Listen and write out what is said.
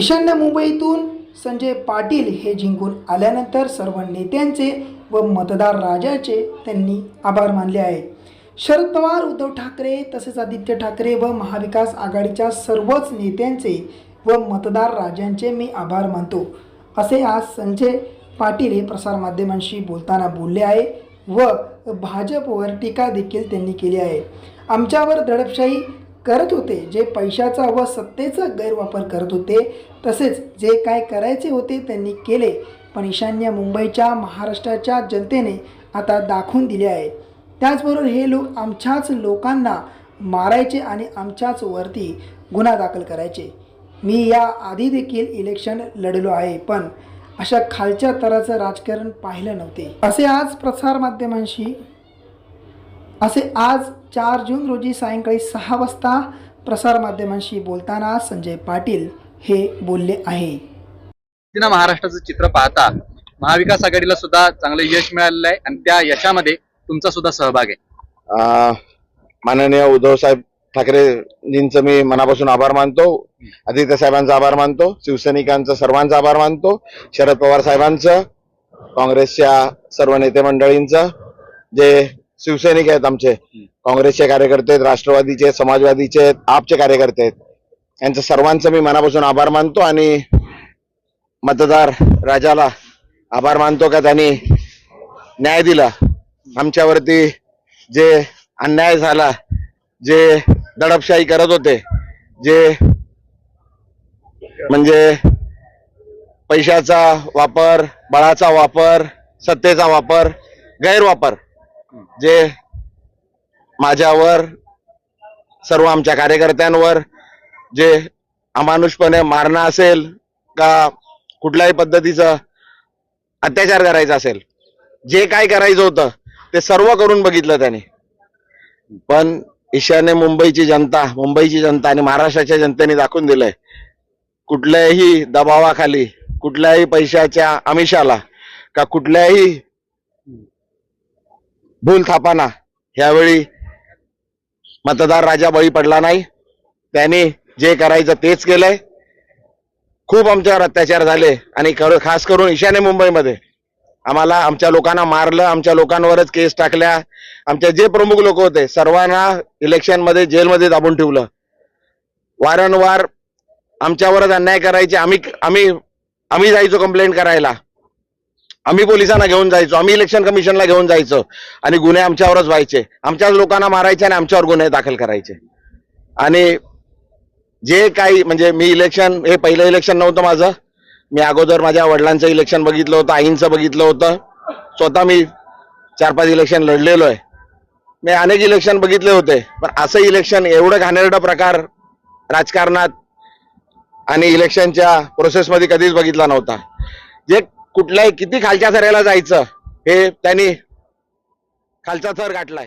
ईशान्य मुंबईतून संजय पाटील हे जिंकून आल्यानंतर सर्व नेत्यांचे व मतदार राजाचे त्यांनी आभार मानले आहे शरद पवार उद्धव ठाकरे तसेच आदित्य ठाकरे व महाविकास आघाडीच्या सर्वच नेत्यांचे व मतदार राजांचे मी आभार मानतो. असे आज संजय पाटील हे प्रसारमाध्यमांशी बोलताना बोलले आहे व भाजपवर टीका देखील त्यांनी केली आहे. आमच्यावर दडपशाही करत होते जे पैशाचा व सत्तेचा गैरवापर करत होते तसेच जे काय करायचे होते त्यांनी केले. पण ईशान्य मुंबईच्या महाराष्ट्राच्या जनतेने आता दाखवून दिले आहे. त्याचबरोबर हे लोक आमच्याच लोकांना मारायचे आणि आमच्याच वरती गुन्हा दाखल करायचे. मी या आधी देखील इलेक्शन लढलो आहे पण अशा खालच्या तराचं राजकारण पाहिलं नव्हते. असे आज प्रसारमाध्यमांशी असे आज चार जून रोजी सायंकाळी सहा वाजता प्रसारमाध्यमांशी बोलताना संजय पाटील हे बोलले आहे. महाराष्ट्राचं चित्र पाहता महाविकास आघाडीला सुद्धा चांगलं यश मिळालेलं आहे आणि त्या यशामध्ये तुमचा सुद्धा सहभाग आहे. अं, माननीय उद्धव साहेब ठाकरेजींचं मी मनापासून आभार मानतो. आदित्य साहेबांचा आभार मानतो. शिवसैनिकांचा सर्वांचा आभार मानतो. शरद पवार साहेबांचं काँग्रेसच्या सर्व नेते मंडळींचं जे शिवसैनिक आहेत आमचे. काँग्रेसचे कार्यकर्ते आहेत राष्ट्रवादीचे समाजवादीचे आहेत आपचे कार्यकर्ते आहेत. यांचं सर्वांचं मी मनापासून आभार मानतो आणि मतदार राजाला आभार मानतो का त्यांनी न्याय दिला. आमच्यावरती जे अन्याय झाला जे दडपशाही करत होते जे म्हणजे पैशाचा वापर बळाचा वापर सत्तेचा वापर गैरवापर जे माझ्यावर सर्व आमच्या कार्यकर्त्यांवर जे अमानुषपणे मारणं असेल का कुठल्याही पद्धतीचं अत्याचार करायचा असेल जे काय करायचं होतं ते सर्व करून बघितलं त्याने. पण ईशान्य मुंबईची जनता मुंबईची जनता आणि महाराष्ट्राच्या जनतेने दाखवून दिलंय कुठल्याही दबावाखाली कुठल्याही पैशाच्या आमिषाला का कुठल्याही भूल थापाना ह्यावेळी मतदार राजा बळी पडला नाही. त्यांनी जे करायचं तेच केलंय. खूप आमच्यावर अत्याचार झाले आणि खरं खास करून ईशान्य मुंबईमध्ये. आम्हाला आमच्या लोकांना मारलं आमच्या लोकांवरच केस टाकल्या. आमच्या जे प्रमुख लोक होते सर्वांना इलेक्शनमध्ये जेलमध्ये दाबून ठेवलं. वारंवार आमच्यावरच अन्याय करायचे आम्ही आम्ही आम्ही जायचो कंप्लेंट करायला. आम्ही पोलिसांना घेऊन जायचो. आम्ही इलेक्शन कमिशनला घेऊन जायचो. आणि गुन्हे आमच्यावरच व्हायचे. आमच्याच लोकांना मारायचे आणि आमच्यावर गुन्हे दाखल करायचे. आणि जे काही म्हणजे मी इलेक्शन हे पहिलं इलेक्शन नव्हतं माझं. मी अगोदर माझ्या वडिलांचं इलेक्शन बघितलं होतं आईंचं बघितलं होतं. स्वतः मी चार पाच इलेक्शन लढलेलो आहे. मी अनेक इलेक्शन बघितले होते. पण असं इलेक्शन एवढं घाणेरडं प्रकार राजकारणात आणि इलेक्शनच्या प्रोसेसमध्ये कधीच बघितला नव्हता. जे कुठल्याही किती खालच्या थराला जायचं? हे त्यांनी खालचा थर गाठलाय.